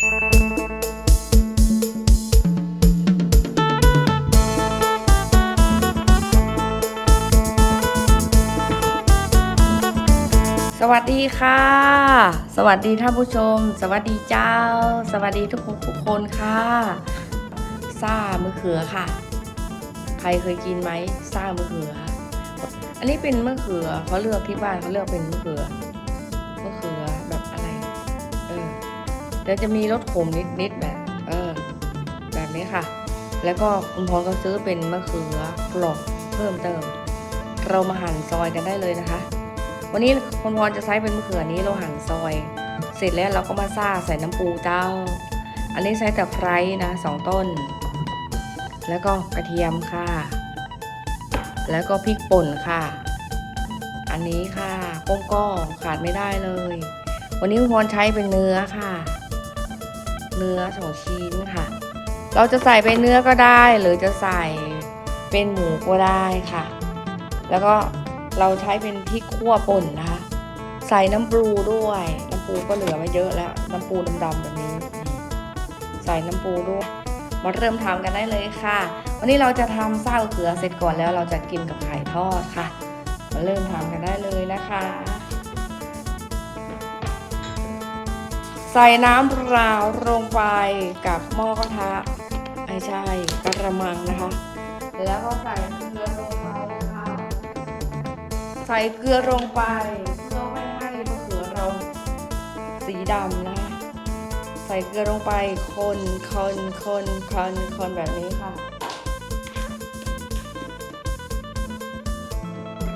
สวัสดีค่ะ สวัสดีท่านผู้ชม สวัสดีเจ้า สวัสดีทุกคนทุกคนค่ะซ่ามะเขือค่ะ ใครเคยกินไหมซ่ามะเขือ อันนี้เป็นมะเขือเขาเลือกที่บ้านเขาเลือกเป็นมะเขือ เดี๋ยวจะมีรสขมนิดๆแบบเออแบบนี้ค่ะ แล้วก็คุณพรก็ซื้อเป็นมะเขือกรอบเพิ่มเติม เรามาหั่นซอยกันได้เลยนะคะ วันนี้คุณพรจะใช้เป็นมะเขือนี้เราหั่นซอย เสร็จแล้วเราก็มาซ่าใส่น้ำปูเจ้า อันนี้ใช้แต่ไคร้นะสองต้น แล้วก็กระเทียมค่ะ แล้วก็พริกป่นค่ะ อันนี้ค่ะก้งก้อขาดไม่ได้เลยวันนี้คุณพรใช้เป็นเนื้อค่ะ เนื้อสองชิ้นค่ะ เราจะใส่เป็นเนื้อก็ได้ หรือจะใส่เป็นหมูก็ได้ค่ะ แล้วก็เราใช้เป็นพริกขั่วป่นนะคะ ใส่น้ำปูด้วย น้ำปูก็เหลือไม่เยอะแล้ว น้ำปูดำๆแบบนี้ ใส่น้ำปูด้วย มาเริ่มทำกันได้เลยค่ะ วันนี้เราจะทำไส้เขือเสร็จก่อนแล้วเราจะกินกับไข่ทอดค่ะ มาเริ่มทำกันได้เลยนะคะ ส่น้ำเปล่าลงไปกับหม้อกระทะไม่ใช่กระมังนะคะ แล้วก็ใส่เกลือลงไปค่ะใส่เกลือลงไปเพื่อไม่ให้มะเขือเราสีดำนะคะใส่เกลือลงไปคนคนคนคนคนแบบนี้ค่ะ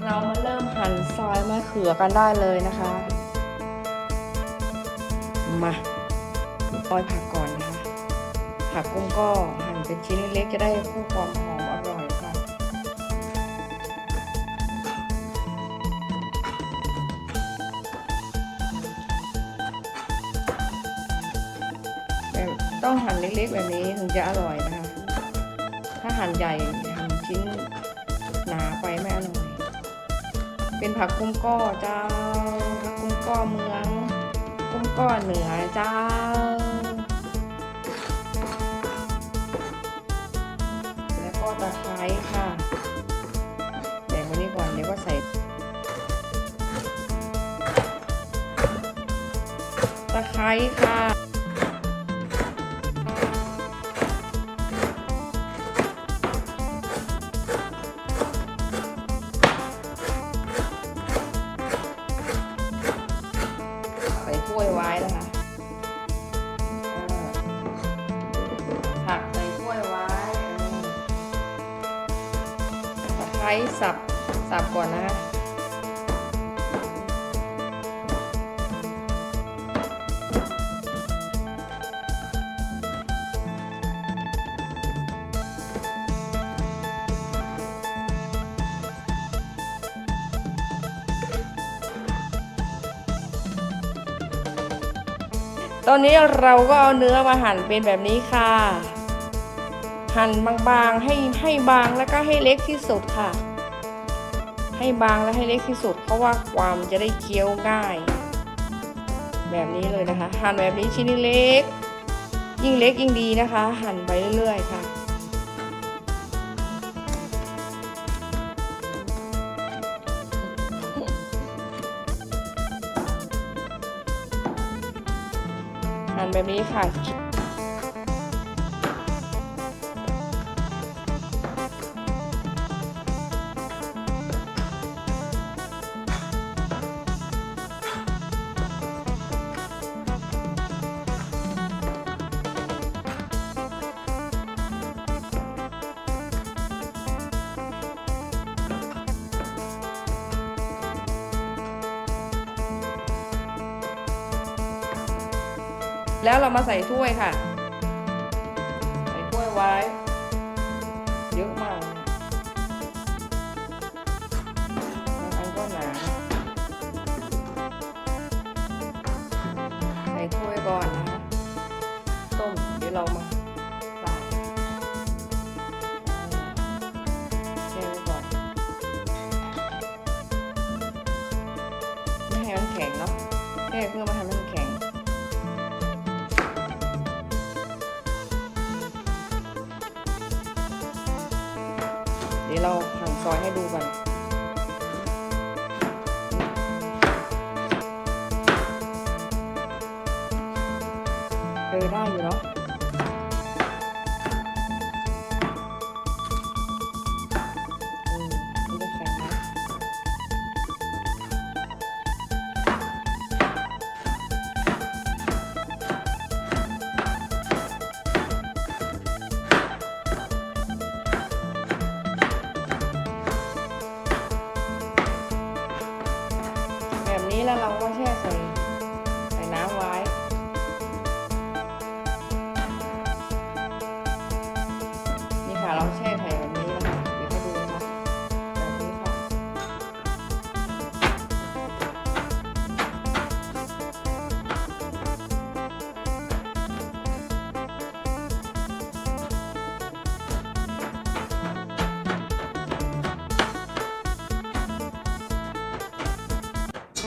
เรามาเริ่มหั่นซอยมะเขือกันได้เลยนะคะ มาซอยผักก่อนนะคะ ผักกุ้งก็หั่นเป็นชิ้นเล็กๆจะได้เพิ่ความหอมอร่อยค่ะต้องหั่นเล็กๆแบบนี้ถึงจะอร่อยนะคะ ถ้าหั่นใหญ่หั่นชิ้นหนาไปไม่อร่อย เป็นผักกุ้งก้อเจ้าผักกุ้งก้อเมือง ก็เหนือเจ้า แล้วก็ตะไคร้ค่ะแบ่งไว้นี่ก่อนเดี๋ยวก็ใส่ ตะไคร้ค่ะ ไว้สับสับก่อนนะคะตอนนี้เราก็เอาเนื้อมาหั่นเป็นแบบนี้ค่ะ หั่นบางๆให้ให้บางแล้วก็ให้เล็กที่สุดค่ะ ให้บางและให้เล็กที่สุด เพราะว่าความจะได้เคี้ยวง่าย แบบนี้เลยนะคะ หั่นแบบนี้ชิ้นเล็ก ยิ่งเล็กยิ่งดีนะคะ หั่นไปเรื่อยๆค่ะหั่นแบบนี้ค่ะ แล้วเรามาใส่ถ้วยค่ะ ใส่ถ้วยไว้ เยอะมากอันก็หนาใส่ถ้วยก่อนนะคะต้มเดี๋ยวเรามาใส่แช่ไว้ก่อนไม่ให้มันแข็งเนาะแค่เพื่อมาทำให้มันแซอยให้ดูก่อน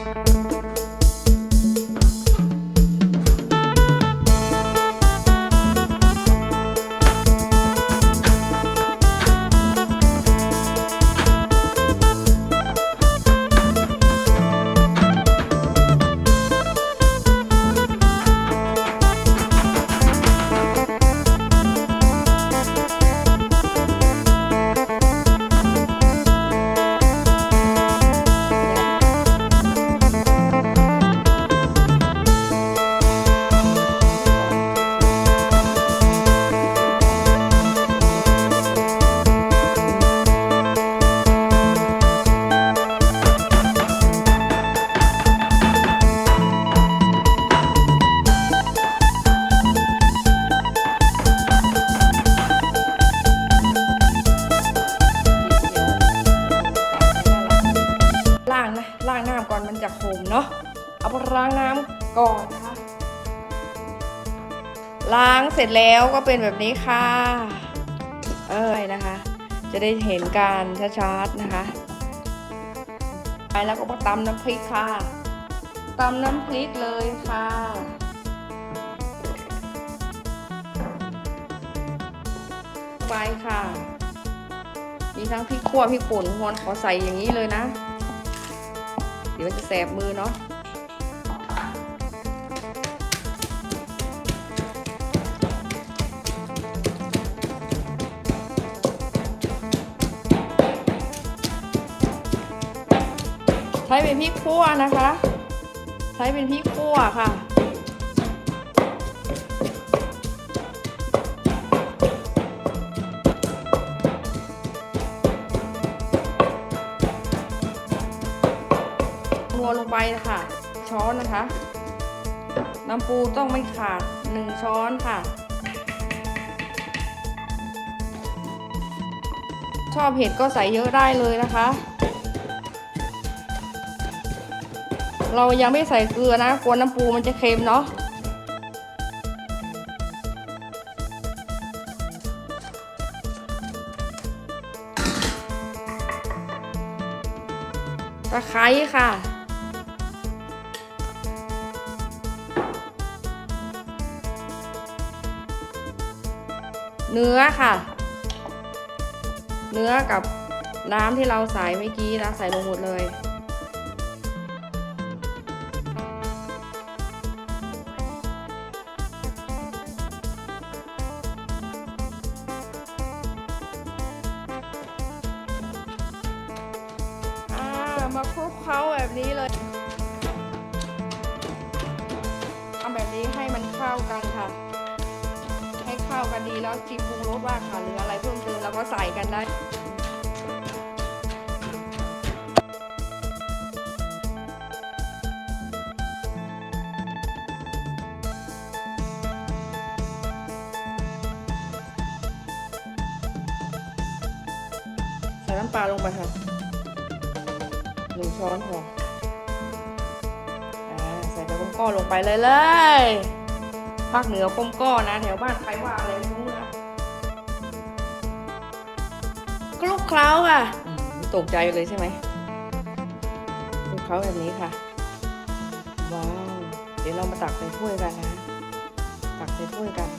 ล้างนะล้างน้ำก่อนมันจะขมเนาะเอาไปล้างน้ำก่อนนะคะล้างเสร็จแล้วก็เป็นแบบนี้ค่ะ เอ้ยนะคะ จะได้เห็นการชัดๆนะคะ ไปแล้วก็มาตำน้ำพริกค่ะตำน้ำพริกเลยค่ะไปค่ะ มีทั้งพริกขั่วพริกป่นฮอนขอใส่อย่างนี้เลยนะ เดี๋ยวมันจะแสบมือเนาะใช้เป็นพริกคั่วนะคะ ใช้เป็นพริกคั่วค่ะ งไปค่ะ ช้อนนะคะ น้ำปูต้องไม่ขาดหนึ่งช้อนค่ะ ชอบเผ็ดก็ใส่เยอะได้เลยนะคะ เรายังไม่ใส่เกลือนะกลัวน้ำปูมันจะเค็มเนาะตะไคร้ค่ะ เนื้อค่ะ เนื้อกับน้ำที่เราใส่เมื่อกี้นะใส่ลงหมดเลย มาคลุกเคล้าแบบนี้เลย เข้ากันดีแล้วชิมปรุงรสว่าค่ะหรืออะไรเพิ่มเติมเราก็ใส่กันได้ใส่น้ำปลาลงไปค่ะหนึ่งช้อนพอใส่ไปก้มก้อนลงไปเลยเลย ภาคเหนือก้มก้อนนะ แถวบ้านใครว่าอะไรไม่รู้นะคลุกเคล้าค่ะตกใจเลยใช่ไหมคลุกเคล้าแบบนี้ค่ะ ว้าว เดี๋ยวเรามาตักใส่ถ้วยกันนะ ตักใส่ถ้วยกัน